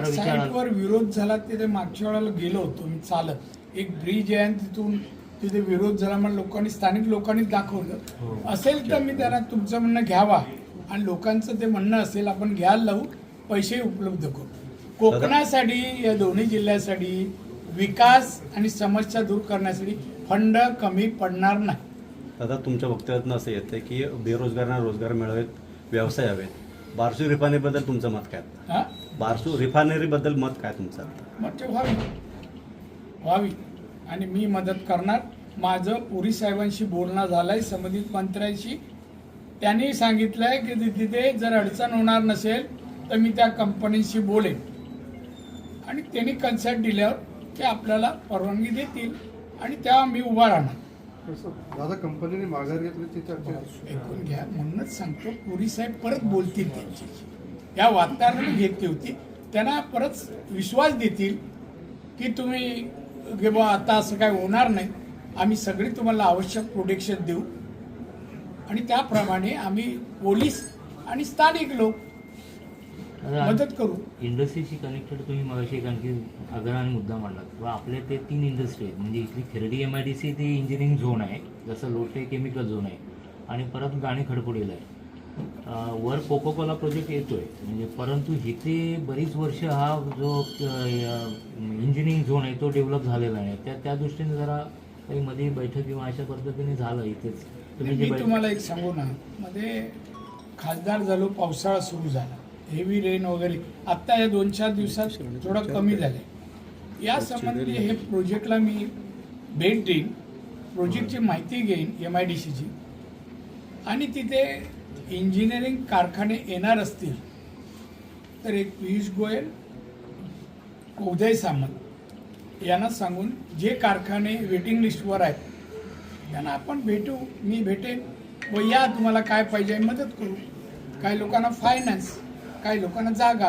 जरा विचारा साईटवर विरोध झाला तिथे मागच्या वेळेला गेलो होतो मी चालत. एक ब्रिज आहे आणि तिथून तिथे विरोध झाला म्हणून लोकांनी स्थानिक लोकांनी हो. दाखवलं असेल तर मी त्यांना तुमचं म्हणणं घ्यावा आणि लोकांचं ते म्हणणं असेल आपण घ्यायला लावू पैसे उपलब्ध करू. कोकणासाठी या दोन्ही जिल्ह्यासाठी विकास आणि समस्या दूर करण्यासाठी फंड कमी पडणार नाही. दादा तुमच्या वक्तव्यातून असं येतं की बेरोजगारांना रोजगार मिळावेत व्यवसाय हवेत. बारसू रिफायनरीबद्दल तुमचं मत काय हा? बारसू रिफायनरीबद्दल मत काय तुमचं मग ते व्हावी. व्हावी. आणि मी मदत करणार. माझं पुरी साहेबांशी बोलणं झालंय संबंधित मंत्र्यांशी. त्यांनी सांगितलंय की ति- तिथे जर अडचण होणार नसेल तर मी त्या कंपनीशी बोलेन. आणि त्यांनी कन्सल्ट दिल्यावर ते आपल्याला परवानगी देतील. आणि तेव्हा मी उभा राहणार. दादा कंपनीने माघार घेतली ऐकून घ्या म्हणूनच सांगतो पुरी साहेब परत बोलतील त्यांची. या वातावरण घेतली होती. त्यांना परत विश्वास देतील की तुम्ही की बुवा आता असं काय होणार नाही. आम्ही सगळी तुम्हाला आवश्यक प्रोटेक्शन देऊ. आणि त्याप्रमाणे आम्ही पोलीस आणि स्थानिक लोक मदत करू. इंडस्ट्रीशी कनेक्टेड तुम्ही मगाशी एक आणखी अग्रहाने मुद्दा मांडला. किंवा आपल्या ते तीन इंडस्ट्री आहेत. म्हणजे इथली Kherdi M I D C ती इंजिनिअरिंग झोन आहे. जसं लोटे केमिकल झोन आहे. आणि परत गाणी खडकोडीला आहे. वर कोको कोला प्रोजेक्ट येतोय. म्हणजे परंतु इथे बरीच वर्ष हा जो इंजिनिअरिंग झोन आहे तो डेव्हलप झालेला नाही. त्या त्या दृष्टीने जरा काही मध्ये बैठक किंवा अशा पद्धतीने झालं इथेच. तुम्ही तुम्हाला एक सांगू ना. मध्ये खासदार झालो पावसाळा सुरू झाला. हेवी रेन वगैरे. आत्ता या दोन चार दिवसात थोडं कमी झालंय. या संबंधी हे प्रोजेक्टला मी भेट देईन. प्रोजेक्टची माहिती घेईन एम आय डी सीची आणि तिथे इंजिनिअरिंग कारखाने येणार असतील तर एक पियुष गोयल उदय सामंत यांना सांगून जे कारखाने वेटिंग लिस्टवर आहेत त्यांना आपण भेटू मी भेटेन. व या तुम्हाला काय पाहिजे मदत करू. काही लोकांना फायनान्स काही लोकांना जागा.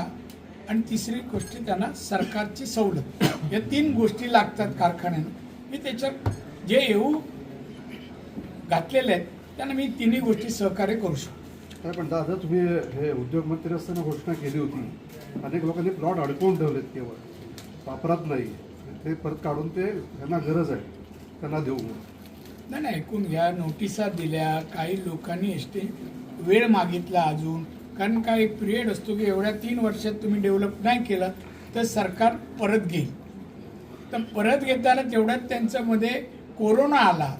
आणि तिसरी गोष्ट त्यांना सरकारची सवलत. या तीन गोष्टी लागतात कारखान्यांना. मी त्याच्यात जे येऊ घातलेले आहेत त्यांना मी तिन्ही गोष्टी सहकार्य करू शकतो. काय पण दादा तुम्ही हे उद्योग मंत्री असताना घोषणा केली होती. अनेक लोकांनी प्लॉट अडकवून ठेवलेत केवळ. वापरात नाही. ते परत काढून ते त्यांना गरज आहे. त्यांना देऊ नाही नाही ऐकून घ्या. नोटिसा दिल्या. काही लोकांनी एसटी वेळ मागितला अजून. कारण काय एक पिरियड असतो की एवढ्या तीन वर्षात तुम्ही डेव्हलप नाही केलं तर सरकार परत घेईल. तर परत घेताना तेवढ्यात त्यांच्यामध्ये कोरोना आला.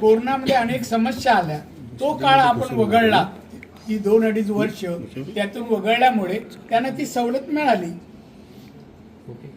कोरोनामध्ये अनेक समस्या आल्या. तो काळ आपण वगळला. ती दोन अडीच वर्ष त्यातून वगळल्यामुळे त्यांना ती सवलत मिळाली. ओके.